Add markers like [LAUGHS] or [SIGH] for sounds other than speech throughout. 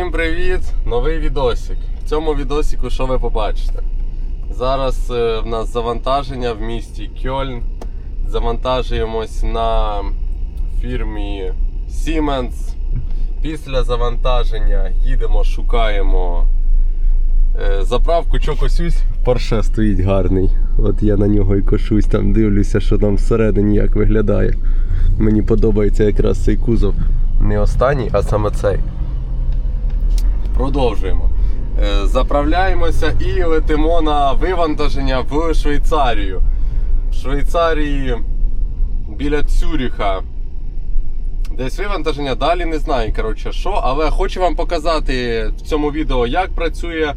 Всім привіт! Новий відосик. В цьому відосику що ви побачите? Зараз е, в нас завантаження в місті Кьольн. Завантажуємось на фірмі Siemens. Після завантаження їдемо, шукаємо е, заправку, що косюсь. Порше стоїть гарний. От я на нього і кошусь, там дивлюся, що там всередині як виглядає. Мені подобається якраз цей кузов. Не останній, а саме цей. Продовжуємо. Е, Заправляємося і летимо на вивантаження в Швейцарію. В Швейцарії біля Цюріха. Десь вивантаження, далі не знаю, коротше, що, але хочу вам показати в цьому відео, як працює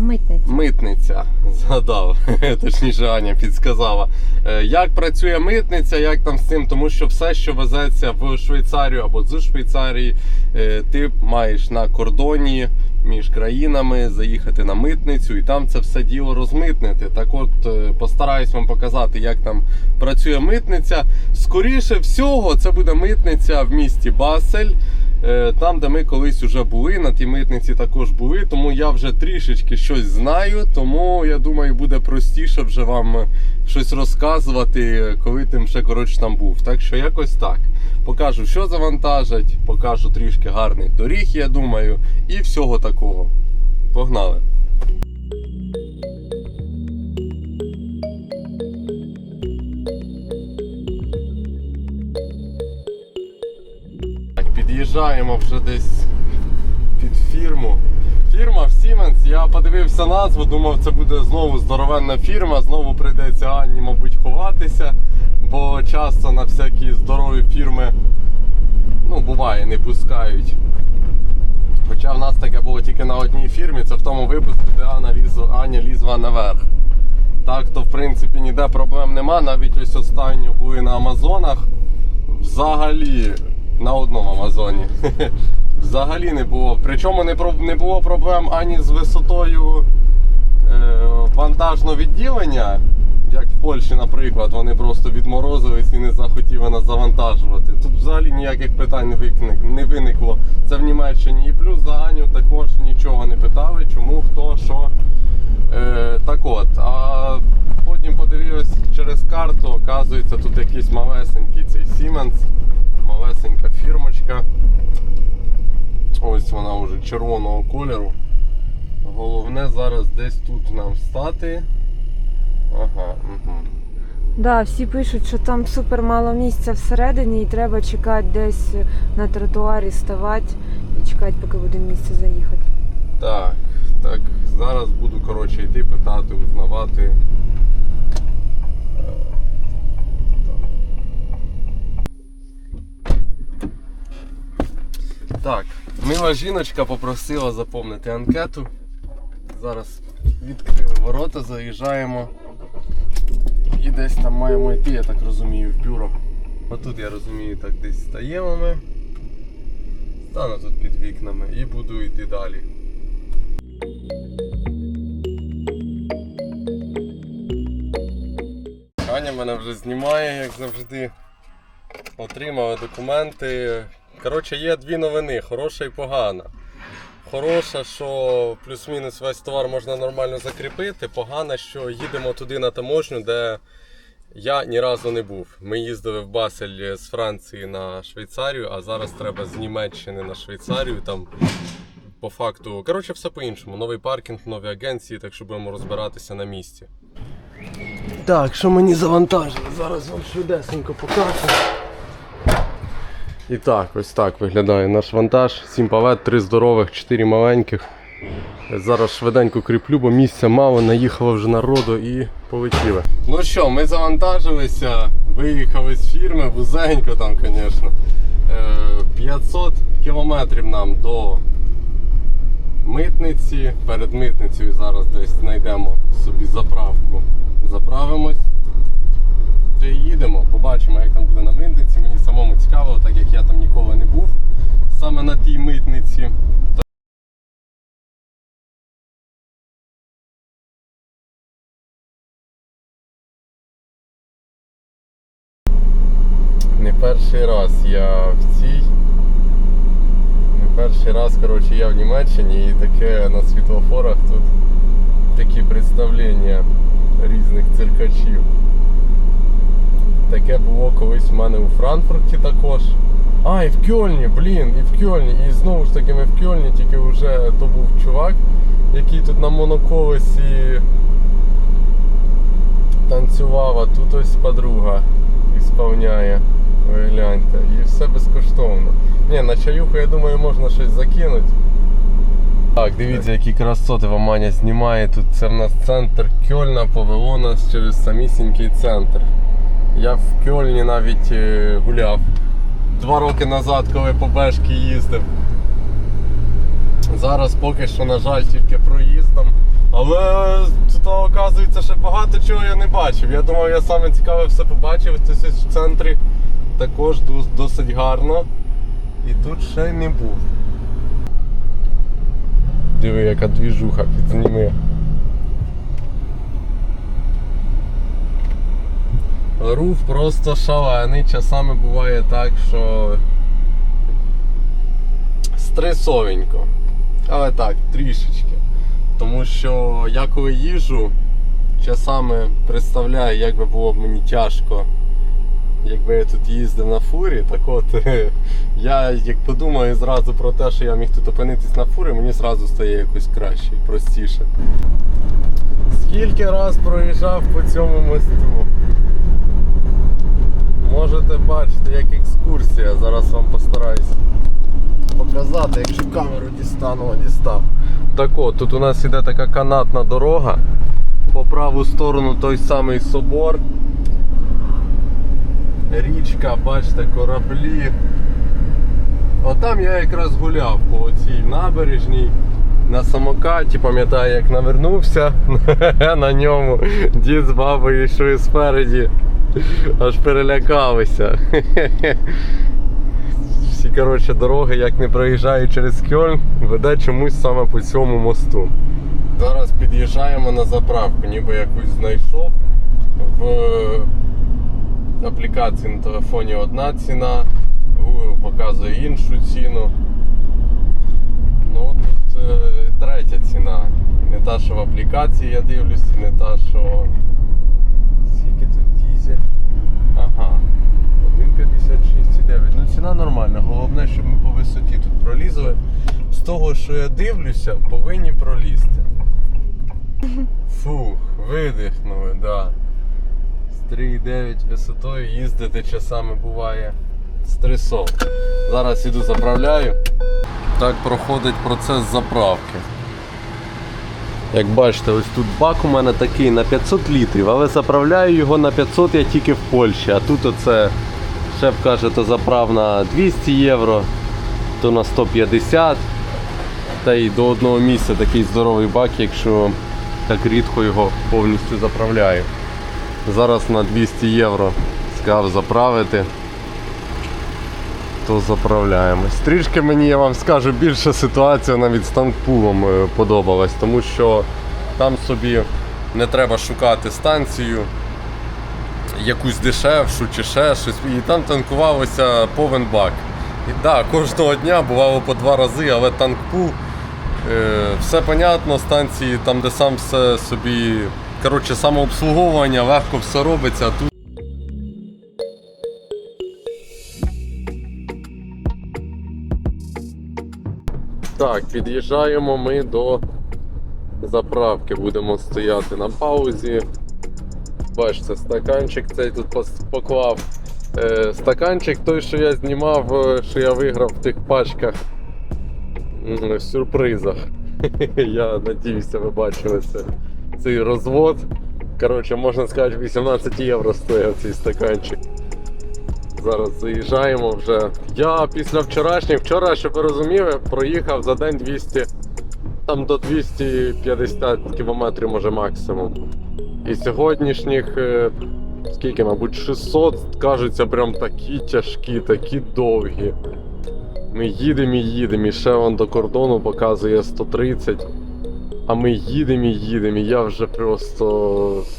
Митниця. Митниця, згадав, [LAUGHS] точніше Аня підсказала. Е, Як працює митниця, як там з цим, тому що все, що везеться в Швейцарію або з Швейцарії, е, ти маєш на кордоні між країнами заїхати на митницю і там це все діло розмитнити. Так от е, постараюсь вам показати, як там працює митниця. Скоріше всього, це буде митниця в місті Басель. Е, Там, де ми колись вже були, на тій митниці також були, тому я вже трішечки щось знаю, тому я думаю, буде простіше вже вам щось розказувати, коли тим ще коротше там був. Так що якось так. Покажу, що завантажать, покажу трішки гарних доріг, я думаю, і всього такого. Погнали! Так, під'їжджаємо вже десь під фірму. Фірма в Siemens, я подивився назву, думав, це буде знову здоровенна фірма, знову прийдеться Анні, мабуть, ховатися, бо часто на всякі здорові фірми ну, буває, не пускають. Хоча в нас таке було тільки на одній фірмі, це в тому випуску, де Аня лізла, Аня лізла наверх. Так, то в принципі ніде проблем нема. Навіть ось останньо були на Амазонах. Взагалі на одному Амазоні. [LAUGHS] Взагалі не було. Причому не, було проблем ані з висотою е, вантажного відділення, як в Польщі, наприклад, вони просто відморозились і не захотіли нас завантажувати. Тут взагалі ніяких питань не, виникло. Це в Німеччині. І плюс за Аню також нічого не питали, чому, хто, що. Е, так от, а потім подивився через карту, оказується, тут якийсь малесенький цей Siemens, малесенька фірмочка. Ось вона вже червоного кольору. Головне зараз десь тут нам стати. Ага, угу. Да, всі пишуть, що там супер мало місця всередині і треба чекати десь на тротуарі ставати і чекати, поки буде місце заїхати. Так, так, зараз буду коротше йти питати, узнавати. Так, мила жіночка попросила заповнити анкету. Зараз відкрили ворота, заїжджаємо. І десь там маємо йти, я так розумію, в бюро. Отут я розумію, так десь стаємо ми. Стану тут під вікнами і буду йти далі. Аня мене вже знімає, як завжди. Отримали документи. Коротше, є дві новини: хороша і погана. Хороша, що плюс-мінус весь товар можна нормально закріпити. Погана, що їдемо туди на таможню, де я ні разу не був. Ми їздили в Басель з Франції на Швейцарію, а зараз треба з Німеччини на Швейцарію. Там по факту, коротше, все по-іншому. Новий паркінг, нові агенції, так що будемо розбиратися на місці. Так, що мені завантажили? Зараз вам швидесенько покажу. І так, ось так виглядає наш вантаж. 7 палет, 3 здорових, 4 маленьких. Зараз швиденько кріплю, бо місця мало, наїхало вже народу і полетіли. Ну що, ми завантажилися, виїхали з фірми, вузенько там, звісно. 500 кілометрів нам до митниці. Перед митницею зараз десь знайдемо собі заправку. Заправимось. Та їдемо, побачимо, як там буде на митниці. Мені самому цікаво, так як я там ніколи не був саме на тій митниці. Не перший раз я в цій. Не Перший раз, коротше, я в Німеччині і таке на світлофорах тут такі представлення різних циркачів. Таке було колись в мене у Франкфурті також. А, і в Кьольні, блін, і в Кьольні. І знову ж таки ми в Кьольні, тільки вже то був чувак, який тут на моноколесі танцював, а тут ось подруга ісполняє. Ви гляньте. І все безкоштовно. Ні, на чаюху, я думаю, можна щось закинути. Так, дивіться, які красоти вам Маня знімає. Тут це в нас центр Кьольна, повело нас через самісінький центр. Я в Кьольні навіть е, гуляв. Два роки назад, коли по Бешки їздив. Зараз поки що, на жаль, тільки проїздом. Але тут оказується, ще багато чого я не бачив. Я думав, я саме цікаве все побачив. Це в центрі також досить гарно. І тут ще й не був. Диви, яка двіжуха, підзніми. Рух просто шалений. Часами буває так, що стресовенько. Але так, трішечки. Тому що я коли їжджу, часами представляю, як би було б мені тяжко, якби я тут їздив на фурі, так от [LAUGHS] я як подумаю зразу про те, що я міг тут опинитись на фурі, мені зразу стає якось краще і простіше. Скільки раз проїжджав по цьому мосту? Можете бачити, як екскурсія. Зараз вам постараюсь показати, якщо камеру дістану, дістав. Так от, тут у нас іде така канатна дорога. По праву сторону той самий собор. Річка, бачите, кораблі. Отам я якраз гуляв по цій набережній. На самокаті, пам'ятаю, як навернувся [LAUGHS] на ньому. Дід з бабою йшли спереді. Аж перелякалися. Всі коротше, дороги, як не проїжджаю через Кьольн, веде чомусь саме по цьому мосту. Зараз під'їжджаємо на заправку, ніби якусь знайшов. В аплікації на телефоні одна ціна, Google показує іншу ціну. Ну тут е, третя ціна. Не та, що в аплікації я дивлюсь, не та, що. Скільки тут дізель? Ага. 1,56,9. Ну ціна нормальна. Головне, щоб ми по висоті тут пролізли. З того, що я дивлюся, повинні пролізти. Фух, видихнули, да. З 3,9 висотою їздити часами буває стресово. Зараз іду заправляю. Так проходить процес заправки. Як бачите, ось тут бак у мене такий на 500 літрів, але заправляю його на 500 я тільки в Польщі. А тут оце шеф каже, то заправ на 200 євро, то на 150. Та й до одного місця такий здоровий бак, якщо так рідко його повністю заправляю. Зараз на 200 євро сказав заправити, то заправляємось. Трішки мені, я вам скажу, більша ситуація навіть з танкпулом е, подобалась, тому що там собі не треба шукати станцію якусь дешевшу чи ще щось. І там танкувалося повен бак. І так, да, кожного дня бувало по два рази, але танкпул, все понятно, станції там, де сам все собі. Коротше, самообслуговування, легко все робиться. а Тут Так, під'їжджаємо ми до заправки, будемо стояти на паузі. Бачите, стаканчик цей тут поклав. Е, стаканчик той, що я знімав, е, що я виграв в тих пачках сюрпризах. [LAUGHS] Я надіюся, ви бачили це, цей розвод. Коротше, можна сказати, 18 євро стояв цей стаканчик. Зараз заїжджаємо вже. Я після вчорашніх, вчора, щоб ви розуміли, проїхав за день 200, там до 250 кілометрів, може максимум. І сьогоднішніх, е, скільки, мабуть, 600, кажуться, прям такі тяжкі, такі довгі. Ми їдемо і їдемо, і ще вон до кордону показує 130. А ми їдемо і їдемо, і я вже просто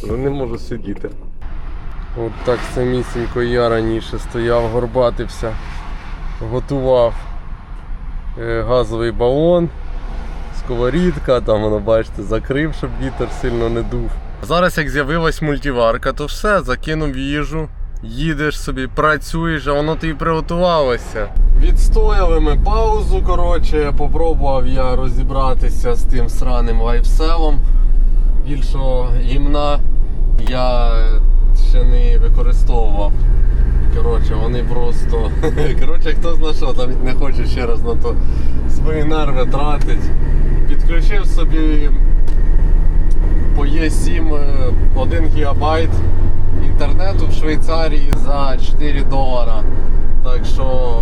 ну, не можу сидіти. От так самісінько я раніше стояв, горбатився, готував. е, газовий балон, сковорідка, там воно, бачите, закрив, щоб вітер сильно не дув. Зараз, як з'явилась мультиварка, то все, закинув їжу, їдеш собі, працюєш, а воно тобі приготувалося. Відстояли ми паузу, коротше, попробував я розібратися з тим сраним лайфселом. Більшого гімна я ще не використовував. Коротше, вони просто. [LAUGHS] Коротше, хто зна що, навіть не хоче ще раз на то свої нерви тратить. Підключив собі по Є7 е, 1 гігабайт інтернету в Швейцарії за 4 долара. Так що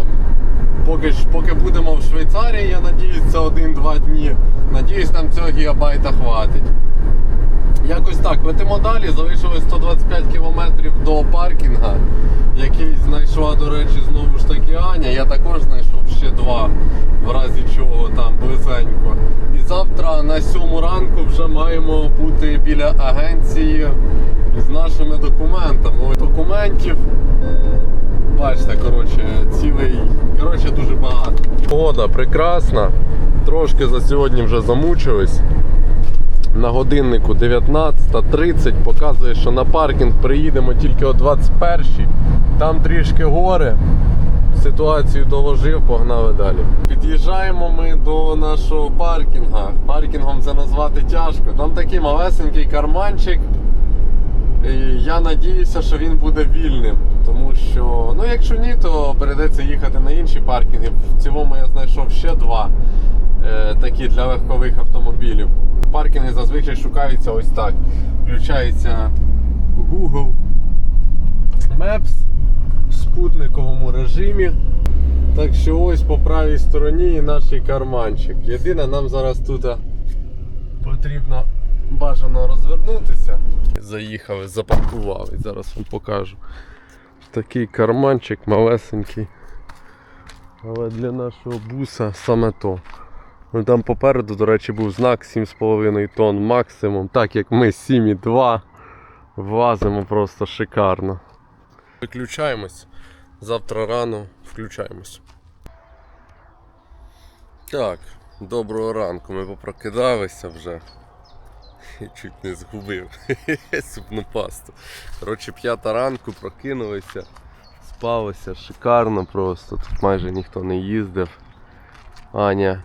поки, ж- поки будемо в Швейцарії, я надіюсь, це 1-2 дні. Надіюсь, нам цього гігабайта хватить. Якось так, летимо далі, залишилось 125 кілометрів до паркінга, який знайшла, до речі, знову ж таки Аня. Я також знайшов ще два, в разі чого там близенько. І завтра на сьому ранку вже маємо бути біля агенції з нашими документами. Документів, бачите, коротше, цілий, коротше, дуже багато. Погода прекрасна. Трошки за сьогодні вже замучились. На годиннику 19.30 показує, що на паркінг приїдемо тільки о 21 Там трішки гори. Ситуацію доложив, погнали далі. Під'їжджаємо ми до нашого паркінга. Паркінгом це назвати тяжко. Там такий малесенький карманчик. І я надіюся, що він буде вільним. Тому що, ну якщо ні, то прийдеться їхати на інші паркінги. В цілому я знайшов ще два е, такі для легкових автомобілів. Паркінги зазвичай шукаються ось так. Включається Google Maps в спутниковому режимі. Так що ось по правій стороні наш карманчик. Єдине, нам зараз тут потрібно бажано розвернутися. Заїхали, запаркували. Зараз вам покажу. Такий карманчик малесенький. Але для нашого буса саме то. Ну, Там попереду, до речі, був знак 7,5 тонн максимум, так як ми 7,2 влазимо просто шикарно. Виключаємось. Завтра рано включаємось. Так, доброго ранку. Ми попрокидалися вже. [LAUGHS] Чуть не згубив [LAUGHS] супну пасту. Коротше, п'ята ранку прокинулися, спалося шикарно просто. Тут майже ніхто не їздив. Аня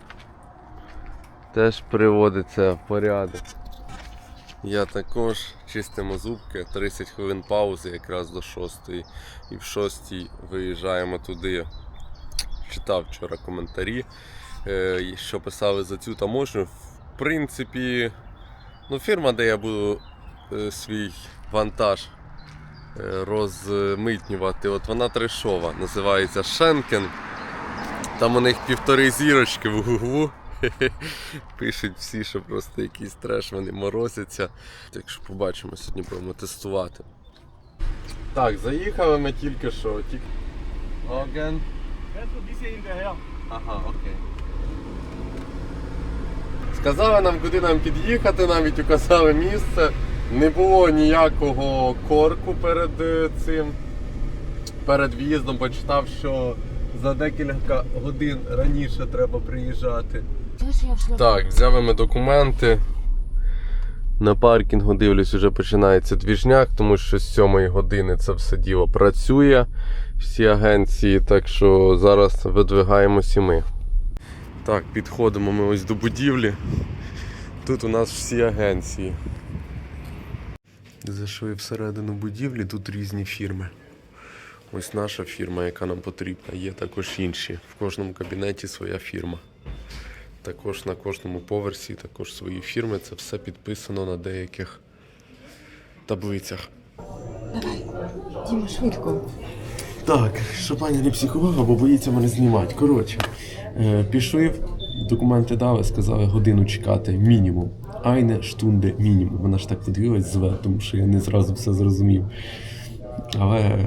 теж приводиться в порядок. Я також чистимо зубки, 30 хвилин паузи якраз до 6 і в 6 виїжджаємо туди. Читав вчора коментарі, е, що писали за цю таможню. В принципі, ну, фірма, де я буду е, свій вантаж е, розмитнювати, от вона трешова, називається Шенкен. Там у них півтори зірочки в гуглу. [LAUGHS] Пишуть всі, що просто якийсь треш, вони морозяться. Так що побачимо, сьогодні будемо тестувати. Так, заїхали ми тільки що. Оген. Ага, окей. Сказали нам, куди нам під'їхати, навіть указали місце. Не було ніякого корку перед е, цим. Перед в'їздом почитав, що за декілька годин раніше треба приїжджати. Так, взяли ми документи. На паркінгу дивлюсь, вже починається двіжняк, тому що з 7 години це все діло працює, всі агенції, так що зараз видвигаємось і ми. Так, підходимо ми ось до будівлі. Тут у нас всі агенції. Зайшли всередину будівлі, тут різні фірми. Ось наша фірма, яка нам потрібна, є також інші. В кожному кабінеті своя фірма. Також на кожному поверсі, також свої фірми. Це все підписано на деяких таблицях. Давай, Діма, швидко. Так, щоб пані не психувала, бо боїться мене знімати. Коротше, пішли, документи дали, сказали годину чекати мінімум. Айне штунде мінімум. Вона ж так подивилась зве, тому що я не зразу все зрозумів. Але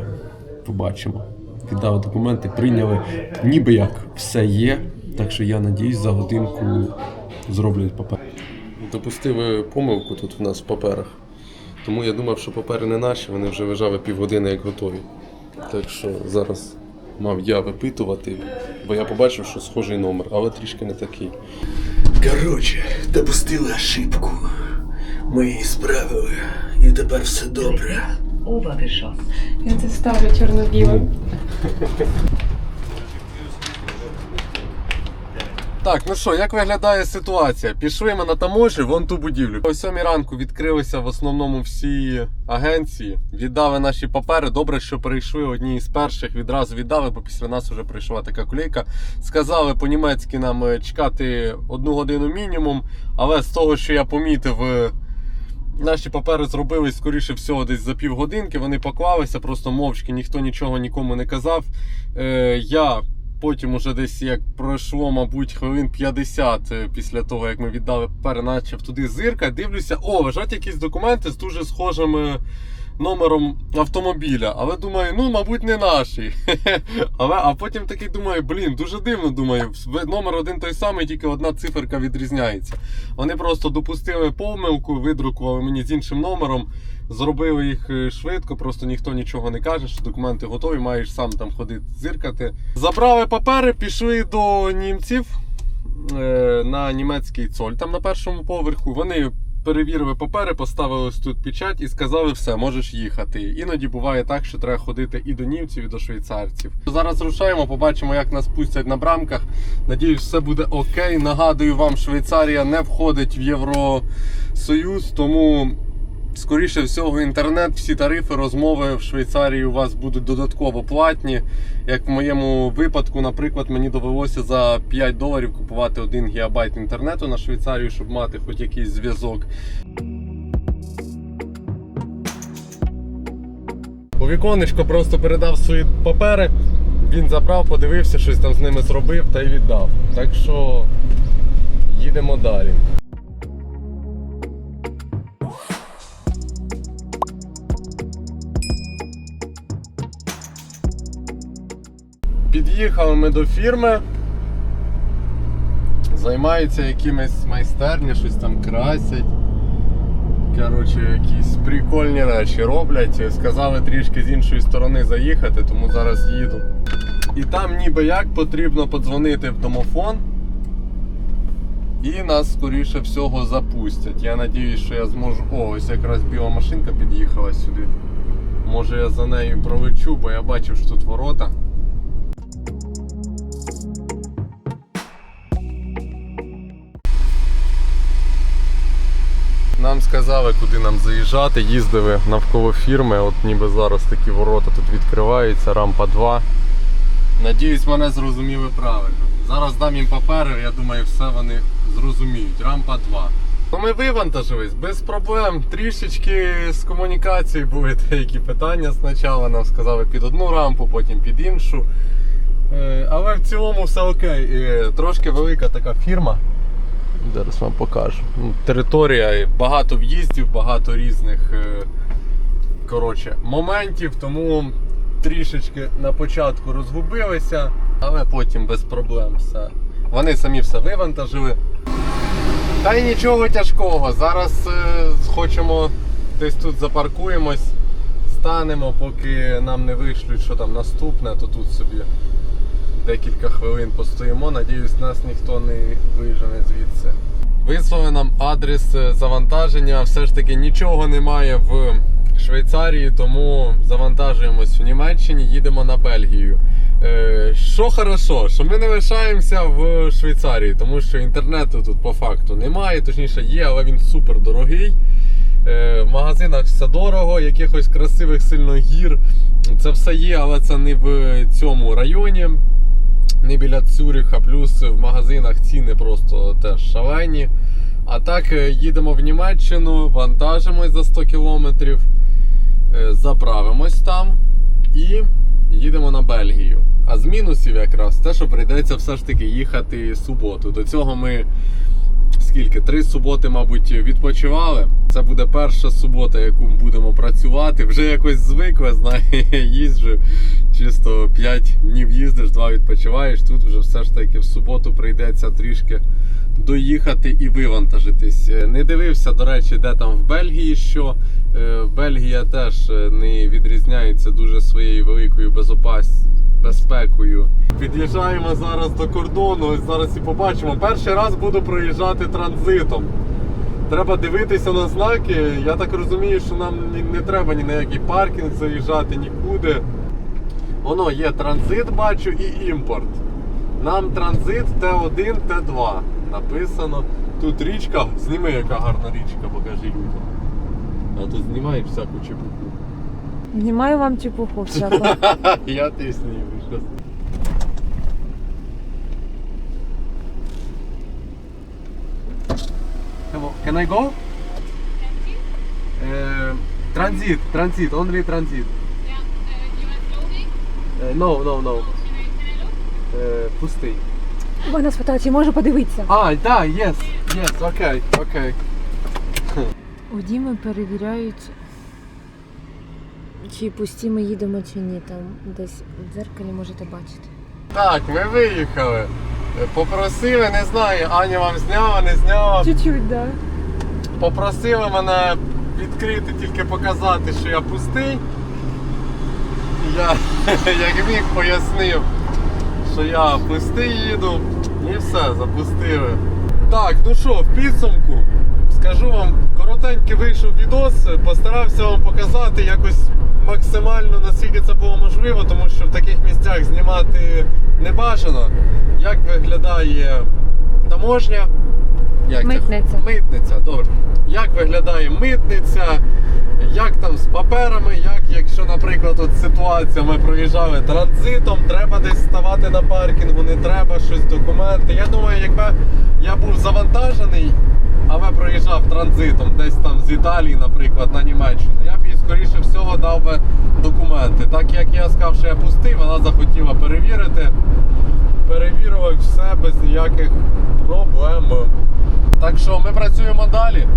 побачимо. Віддав документи, прийняли, ніби як все є. Так що я надіюсь, за годинку зроблять папер. Допустили помилку тут в нас в паперах. Тому я думав, що папери не наші, вони вже лежали півгодини як готові. Так що зараз мав я випитувати, бо я побачив, що схожий номер, але трішки не такий. Коротше, допустили ошибку. Ми її справили, і тепер все добре. Obergeschoss. Я це ставлю чорно-білим. [LAUGHS] Так, ну що, як виглядає ситуація? Пішли ми на таможі, вон ту будівлю. О 7 ранку відкрилися в основному всі агенції, віддали наші папери. Добре, що прийшли одні із перших, відразу віддали, бо після нас вже прийшла така колійка. Сказали по-німецьки нам е, чекати одну годину мінімум, але з того, що я помітив. е, Наші папери зробились, скоріше всього, десь за півгодинки. Вони поклалися, просто мовчки, ніхто нічого нікому не казав. Е, я потім, уже десь як пройшло, мабуть, хвилин 50 е, після того, як ми віддали переначав туди зирка, дивлюся, о, лежать якісь документи з дуже схожим е, номером автомобіля. Але думаю, ну, мабуть, не наші. [LAUGHS] Але, а потім такий думаю, блін, дуже дивно думаю, номер один той самий, тільки одна циферка відрізняється. Вони просто допустили помилку, видрукували мені з іншим номером, зробили їх е, швидко, просто ніхто нічого не каже, що документи готові, маєш сам там ходити зиркати. Забрали папери, пішли до німців е, на німецький цоль, там на першому поверху. Вони перевірили папери, поставили тут печать і сказали, все, можеш їхати. Іноді буває так, що треба ходити і до німців, і до швейцарців. Зараз рушаємо, побачимо, як нас пустять на брамках. Надіюсь, все буде окей. Нагадую вам, Швейцарія не входить в Євросоюз, тому. Скоріше всього, інтернет, всі тарифи, розмови в Швейцарії у вас будуть додатково платні. Як в моєму випадку, наприклад, мені довелося за 5 доларів купувати 1 гігабайт інтернету на Швейцарію, щоб мати хоч якийсь зв'язок. У віконечко просто передав свої папери. Він забрав, подивився, щось там з ними зробив та й віддав. Так що їдемо далі. Під'їхали ми до фірми. Займаються якимись майстерні, щось там красять. Коротше, якісь прикольні речі роблять. Сказали трішки з іншої сторони заїхати, тому зараз їду. І там ніби як потрібно подзвонити в домофон. І нас, скоріше всього, запустять. Я надіюсь, що я зможу. О, ось якраз біла машинка під'їхала сюди. Може я за нею пролечу, бо я бачив, що тут ворота. Нам сказали, куди нам заїжджати, їздили навколо фірми. От ніби зараз такі ворота тут відкриваються, рампа 2. Надіюсь, мене зрозуміли правильно. Зараз дам їм папери, я думаю, все вони зрозуміють. Рампа 2. Ну, Ми вивантажились без проблем. Трішечки з комунікацією були деякі питання спочатку. Нам сказали під одну рампу, потім під іншу. Е, Але в цілому все окей. Трошки велика така фірма. Зараз вам покажу. Ну, Територія, багато в'їздів, багато різних е, коротше, моментів, тому трішечки на початку розгубилися, але потім без проблем все. Вони самі все вивантажили. Та й нічого тяжкого. Зараз е, хочемо десь тут запаркуємось, станемо, поки нам не вишлють, що там наступне, то тут собі декілька хвилин постоїмо. Надіюсь, нас ніхто не вижене звідси. Вислали нам адрес завантаження. Все ж таки нічого немає в Швейцарії, тому завантажуємось в Німеччині, їдемо на Бельгію. Е, Що хорошо, що ми не лишаємося в Швейцарії, тому що інтернету тут по факту немає, точніше є, але він супер дорогий. Е, В магазинах все дорого, якихось красивих сильно гір. Це все є, але це не в цьому районі, не біля Цюріха. Плюс в магазинах ціни просто теж шалені. А так е, їдемо в Німеччину, вантажимось за 100 кілометрів, е, заправимось там і їдемо на Бельгію. А з мінусів якраз те, що прийдеться все ж таки їхати суботу. До цього ми скільки? Три суботи, мабуть, відпочивали. Це буде перша субота, яку ми будемо працювати. Вже якось звикли, знаю, [LAUGHS] їжджу чисто 5 днів їздиш, 2 відпочиваєш. Тут вже все ж таки в суботу прийдеться трішки доїхати і вивантажитись. Е, Не дивився, до речі, де там в Бельгії що. Е, Бельгія теж е, не відрізняється дуже своєю великою безопас... безпекою. Під'їжджаємо зараз до кордону, зараз і побачимо. Перший раз буду проїжджати транзитом. Треба дивитися на знаки. Я так розумію, що нам не треба ні на який паркінг заїжджати, нікуди. Воно є транзит, бачу, і імпорт. Нам транзит Т1, Т2 написано. Тут річка, зніми, яка гарна річка, покажи людям. А тут знімаєш всяку чепуху. Знімаю вам чепуху всяку. [LAUGHS] Я ти. Hello, Can I go? Uh, transit, transit, only transit. Yeah, uh, you want clothing? Uh, no, no, no. Look? Uh, пустий. Вона спитала, чи може подивитися. А, да, yes, yes, окей, окей. У Діми перевіряють, чи пусті ми їдемо, чи ні. Там десь в дзеркалі можете бачити. Так, ми виїхали. Попросили, не знаю, Аня вам зняла, не зняла. Чуть-чуть, так. Попросили мене відкрити, тільки показати, що я пустий. Я, [LAUGHS] як міг, пояснив, що я пустий їду і все, запустили. Так, ну що, в підсумку, скажу вам, коротенький вийшов відос, постарався вам показати якось максимально наскільки це було можливо, тому що в таких місцях знімати не бажано. Як виглядає таможня? Як це? Митниця. Митниця, добре. Як виглядає митниця? Як там з паперами? Як, якщо, наприклад, от ситуація, ми проїжджали транзитом, треба десь ставати на паркінгу, не треба щось документи. Я думаю, якби я був завантажений, але проїжджав транзитом, десь там з Італії, наприклад, на Німеччину, я б скоріше всього дав би документи. Так як я сказав, що я пустий, вона захотіла перевірити. Перевірила все без ніяких проблем. Так що ми працюємо далі.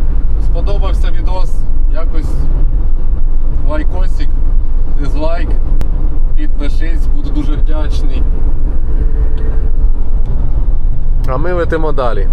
Сподобався відос. Якось лайкосик, дизлайк. Підпишись, буду дуже вдячний. А ми летимо далі.